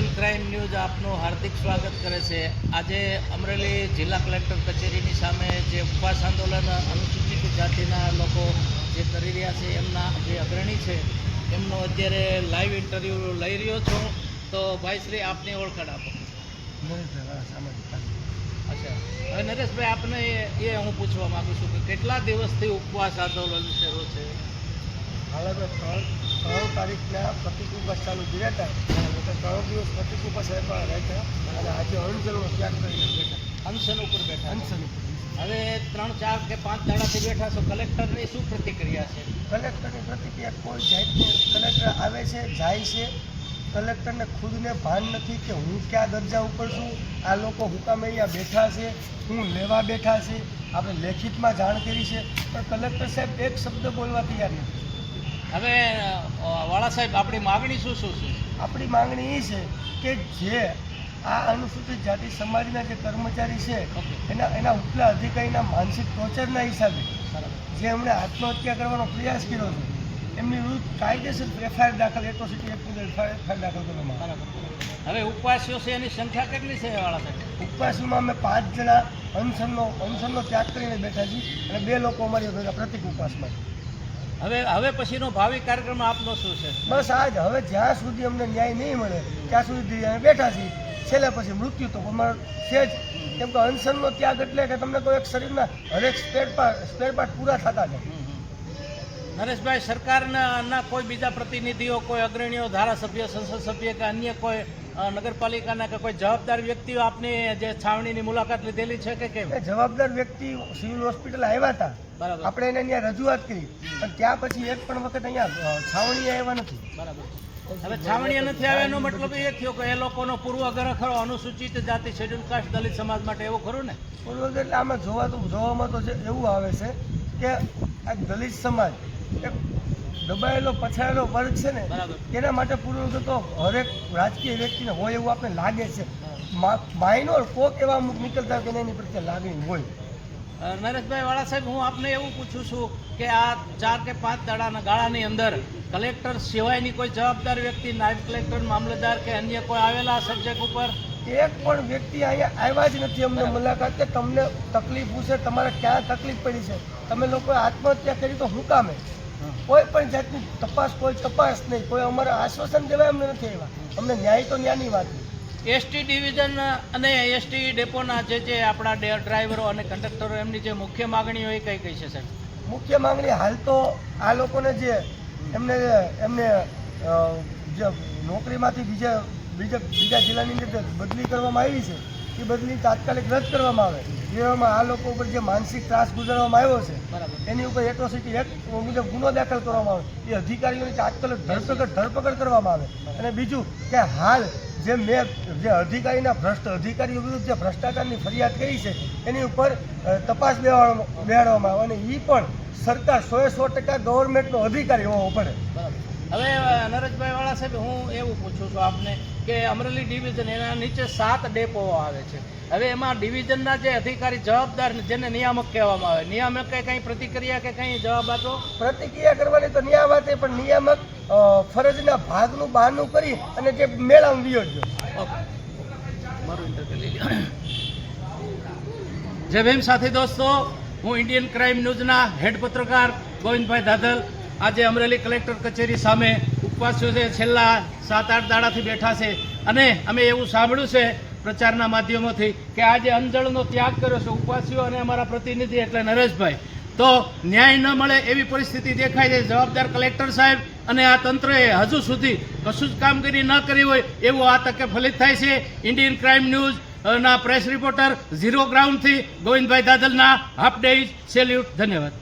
Indian crime news આપનું હાર્દિક સ્વાગત કરે છે. આજે અમરેલી જિલ્લા કલેક્ટર કચેરીની સામે જે ઉપવાસ આંદોલન અનુસૂચિત જાતિના લોકો જે કરી રહ્યા છે, એમના જે અગ્રણી છે, એમનો અત્યારે લાઈવ ઇન્ટરવ્યૂ લઈ રહ્યો છું. તો ભાઈ શ્રી, આપની ઓળખાણ આપો. અચ્છા. હવે નરેશભાઈ, આપને એ- હું પૂછવા માગું છું કે કેટલા દિવસથી ઉપવાસ આંદોલન શરૂ છે? હાલ ત્રણ ત્રણ તારીખના પ્રતિક ઉપવાસ ચાલુ કર્યા હતા એટલે ત્રણ દિવસ પ્રતિક ઉપવાસ રહેતા રહેતા અને આજે અણજલનો ત્યાગ કરીને બેઠા અનશન ઉપર બેઠા. અનશન હવે ત્રણ ચાર કે પાંચ દાડાથી બેઠા છો કલેક્ટરની શું પ્રતિક્રિયા છે? કલેક્ટરની પ્રતિક્રિયા કોઈ જાતની કલેક્ટર આવે છે જાય છે. કલેક્ટરને ખુદને ભાન નથી કે હું કયા દરજા ઉપર છું આ લોકો હુકામે અહીંયા બેઠા છે હું લેવા બેઠા છે. આપણે લેખિતમાં જાણ કરી છે. પણ કલેક્ટર સાહેબ એક શબ્દ બોલવા તૈયાર નથી. હવે વાળા સાહેબ આપણી માગણી શું શું છે? આપણી માંગણી એ છે કે જે આ અનુસૂચિત જાતિ સમાજના જે કર્મચારી છે એના એના ઉપલા અધિકારીના માનસિક ટોર્ચરના હિસાબે જે એમણે આત્મહત્યા કરવાનો પ્રયાસ કર્યો છે એમની વિરુદ્ધ કાયદેસર એફઆઈઆર દાખલ એટ્રોસિટી એક્ટ મુજબ એફઆઈઆર દાખલ કરવામાં હવે ઉપવાસીઓ છે એની સંખ્યા કેટલી છે વાળા સાહેબ? ઉપવાસમાં અમે પાંચ જણા અનશનનો અનશનનો ત્યાગ કરીને બેઠા છીએ અને બે લોકો અમારી પ્રતિક ઉપવાસમાં. હવે હવે પછીનો ભાવિ કાર્યક્રમ આપનો શું છે? બસ આજ હવે જ્યાં સુધી અમને ન્યાય નહીં મળે ત્યાં સુધી અમે બેઠા છીએ. છેલ્લે પછી મૃત્યુ તો અમારે છે જ. કેમ કે અનશનનો ત્યાગ એટલે કે તમને કોઈ એક શરીરના હરેક સ્પેર પાર્ટ સ્પેર પાર્ટ પૂરા થતા જાય. નરેશભાઈ સરકારના કોઈ બીજા પ્રતિનિધિઓ કોઈ અગ્રણીઓ ધારાસભ્ય સંસદ સભ્ય કે અન્ય કોઈ નગરપાલિકાના કે કોઈ જવાબદાર વ્યક્તિઓ આપની જે છાવણીની મુલાકાત લીધેલી છે કે કેમ? જવાબદાર વ્યક્તિ સિવિલ હોસ્પિટલ આવ્યા હતા. બરાબર. આપણે એને અહીંયા રજૂઆત કરી. પણ ત્યાં પછી એક પણ વખત અહીંયા છાવણી આવ્યા નથી. બરાબર. હવે છાવણીએ નથી આવે એનો મતલબ એ થયો કે એ લોકોનો પૂર્વગ્રહ ખરો અનુસૂચિત જાતિ શેડ્યુલ કાસ્ટ દલિત સમાજ માટે એવું ખરું ને? પૂર્વગ્રહ એટલે આમાં જોવાતું જોવામાં તો જે એવું આવે છે કે આ દલિત સમાજ એક દબાયેલો પછાયેલો વર્ગ છે ને તેના માટે પૂર્વજ તો હરેક રાજકીય વ્યક્તિને હોય એવું આપણે લાગે છે. માઇનોર કોક એવા અમુક નીકળતા કે એની પ્રત્યે લાગણી હોય. નરેશભાઈ વાળા સાહેબ હું આપને એવું પૂછું છું કે આ ચાર કે પાંચ દાડાના ગાળાની અંદર કલેક્ટર સિવાયની કોઈ જવાબદાર વ્યક્તિ નાયબ કલેક્ટર મામલતદાર કે અન્ય કોઈ આવેલા સબ્જેક્ટ ઉપર? એક પણ વ્યક્તિ અહીંયા આવ્યા જ નથી અમને મુલાકાત કે તમને તકલીફ છે તમારે ક્યાં તકલીફ પડી છે? તમે લોકોએ આત્મહત્યા કરી તો હું કામે? કોઈ પણ જાતની તપાસ કોઈ તપાસ નહીં. કોઈ અમારે આશ્વાસન દેવાય અમને નથી આવ્યા. અમને ન્યાય તો ન્યાયની વાત એસટી ડિવિઝન અને એસટી ડેપોના જે જે આપણા ડ્રાઈવરો અને કંડક્ટરો એમની જે મુખ્ય માગણીઓ એ કઈ કઈ છે સાહેબ? મુખ્ય માંગણી હાલ તો આ લોકોને જે એમને એમને જે નોકરીમાંથી બીજા બીજા બીજા જિલ્લાની અંદર બદલી કરવામાં આવી છે. એ બદલી તાત્કાલિક રદ કરવામાં આવે. જેમાં આ લોકો ઉપર જે માનસિક ત્રાસ ગુજારવામાં આવ્યો છે એની ઉપર એટ્રોસિટી એક્ટ મુજબ ગુનો દાખલ કરવામાં આવે. એ અધિકારીઓની તાત્કાલિક ધરપકડ ધરપકડ કરવામાં આવે. અને બીજું કે હાલ જે મેં જે અધિકારીના ભ્રષ્ટ અધિકારીઓ વિરુદ્ધ જે ભ્રષ્ટાચારની ફરિયાદ કરી છે એની ઉપર તપાસ બેહાડવામાં આવે. અને એ પણ સરકાર સો સો ટકા ગવર્મેન્ટનો અધિકારી હોવો પડે હવે નરેશભાઈ વાળા સાહેબ હું એવું પૂછું છું આપને કે અમરેલી ડિવિઝન એના નીચે સાત ડેપો આવે છે. હવે એમાં ડિવિઝનના જે અધિકારી જવાબદાર જેને નિયામક કહેવામાં આવે નિયામકે કંઈ પ્રતિક્રિયા કે કંઈ જવાબ આપો? પ્રતિક્રિયા કરવાની તો વાત પણ નિયામક ફરજના ભાગનું બહારનું કરી અને જે મેળામાં વિયો ગયો મારું ઇન્ટરવ્યુ જય ભીમ સાથી દોસ્તો હું ઇન્ડિયન ક્રાઇમ ન્યૂઝના હેડ પત્રકાર ગોવિંદભાઈ દાદલ આજે અમરેલી કલેક્ટર કચેરી સામે ઉપવાસીઓ છે, છેલ્લા સાત આઠ દાડાથી બેઠા છે. અને અમે એવું સાંભળ્યું છે પ્રચારના માધ્યમોથી કે આજે અંજળનો ત્યાગ કર્યો છે ઉપવાસીઓ અને અમારા પ્રતિનિધિ એટલે નરેશભાઈ, તો ન્યાય ન મળે એવી પરિસ્થિતિ દેખાય છે. જવાબદાર કલેક્ટર સાહેબ અને આ તંત્રએ હજુ સુધી કશું જ કામગીરી ન કરી હોય એવું આ તકે ફલિત થાય છે. ઇન્ડિયન ક્રાઇમ ન્યૂઝ ના પ્રેસ રિપોર્ટર, ઝીરો ગ્રાઉન્ડથી ગોવિંદભાઈ દાદલના. Half ડેઇઝ salute. ધન્યવાદ.